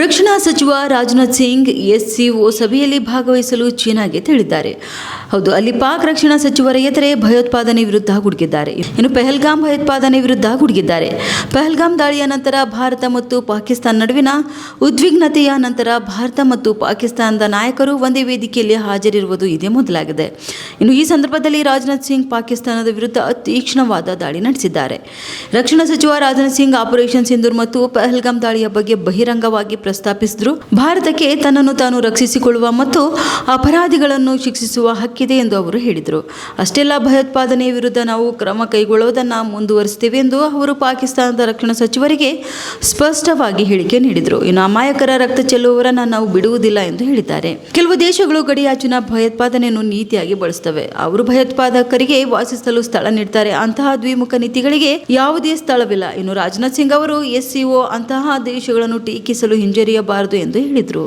ರಕ್ಷಣಾ ಸಚಿವ ರಾಜನಾಥ್ ಸಿಂಗ್ ಎಸ್ಸಿಒ ಸಭೆಯಲ್ಲಿ ಭಾಗವಹಿಸಲು ಚೀನಾಗೆ ತಿಳಿದ್ದಾರೆ ಹೌದು, ಅಲ್ಲಿ ಪಾಕ್ ರಕ್ಷಣಾ ಸಚಿವರ ಎದುರೇ ಭಯೋತ್ಪಾದನೆ ವಿರುದ್ಧ ಗುಡುಗಿದ್ದಾರೆ. ಇನ್ನು ಪೆಹಲ್ಗಾಮ್ ಭಯೋತ್ಪಾದನೆ ವಿರುದ್ಧ ಗುಡುಗಿದ್ದಾರೆ. ಪೆಹಲ್ಗಾಮ್ ದಾಳಿಯ ನಂತರ ಭಾರತ ಮತ್ತು ಪಾಕಿಸ್ತಾನ ನಡುವಿನ ಉದ್ವಿಗ್ನತೆಯ ನಂತರ ಭಾರತ ಮತ್ತು ಪಾಕಿಸ್ತಾನದ ನಾಯಕರು ಒಂದೇ ವೇದಿಕೆಯಲ್ಲಿ ಹಾಜರಿರುವುದು ಇದೇ ಮೊದಲಾಗಿದೆ. ಇನ್ನು ಈ ಸಂದರ್ಭದಲ್ಲಿ ರಾಜನಾಥ್ ಸಿಂಗ್ ಪಾಕಿಸ್ತಾನದ ವಿರುದ್ಧ ತೀಕ್ಷ್ಣವಾದ ದಾಳಿ ನಡೆಸಿದ್ದಾರೆ. ರಕ್ಷಣಾ ಸಚಿವ ರಾಜನಾಥ್ ಸಿಂಗ್ ಆಪರೇಷನ್ ಸಿಂಧೂರ್ ಮತ್ತು ಪೆಹಲ್ಗಾಮ್ ದಾಳಿಯ ಬಗ್ಗೆ ಬಹಿರಂಗವಾಗಿ ಪ್ರಸ್ತಾಪಿಸಿದ್ರು. ಭಾರತಕ್ಕೆ ತನ್ನನ್ನು ತಾನು ರಕ್ಷಿಸಿಕೊಳ್ಳುವ ಮತ್ತು ಅಪರಾಧಿಗಳನ್ನು ಶಿಕ್ಷಿಸುವ ಹಕ್ಕಿದೆ ಎಂದು ಅವರು ಹೇಳಿದರು. ಅಷ್ಟೆಲ್ಲ ಭಯೋತ್ಪಾದನೆ ವಿರುದ್ಧ ನಾವು ಕ್ರಮ ಕೈಗೊಳ್ಳುವುದನ್ನು ಮುಂದುವರಿಸುತ್ತೇವೆ ಎಂದು ಅವರು ಪಾಕಿಸ್ತಾನದ ರಕ್ಷಣಾ ಸಚಿವರಿಗೆ ಸ್ಪಷ್ಟವಾಗಿ ಹೇಳಿಕೆ ನೀಡಿದರು. ಇನ್ನು ಅಮಾಯಕರ ರಕ್ತ ಚೆಲ್ಲುವವರನ್ನು ನಾವು ಬಿಡುವುದಿಲ್ಲ ಎಂದು ಹೇಳಿದ್ದಾರೆ. ಕೆಲವು ದೇಶಗಳು ಗಡಿಯಾಚಿನ ಭಯೋತ್ಪಾದನೆಯನ್ನು ನೀತಿಯಾಗಿ ಬಳಸ್ತವೆ ಅವರು ಭಯೋತ್ಪಾದಕರಿಗೆ ವಾಸಿಸಲು ಸ್ಥಳ ನೀಡುತ್ತಾರೆ ಅಂತಹ ದ್ವಿಮುಖ ನೀತಿಗಳಿಗೆ ಯಾವುದೇ ಸ್ಥಳವಿಲ್ಲ. ಇನ್ನು ರಾಜನಾಥ್ ಸಿಂಗ್ ಅವರು ಎಸ್ಸಿಒ ಅಂತಹ ದೇಶಗಳನ್ನು ಟೀಕಿಸಲು ಹಿಂಜರಿಯಬಾರದು ಎಂದು ಹೇಳಿದರು.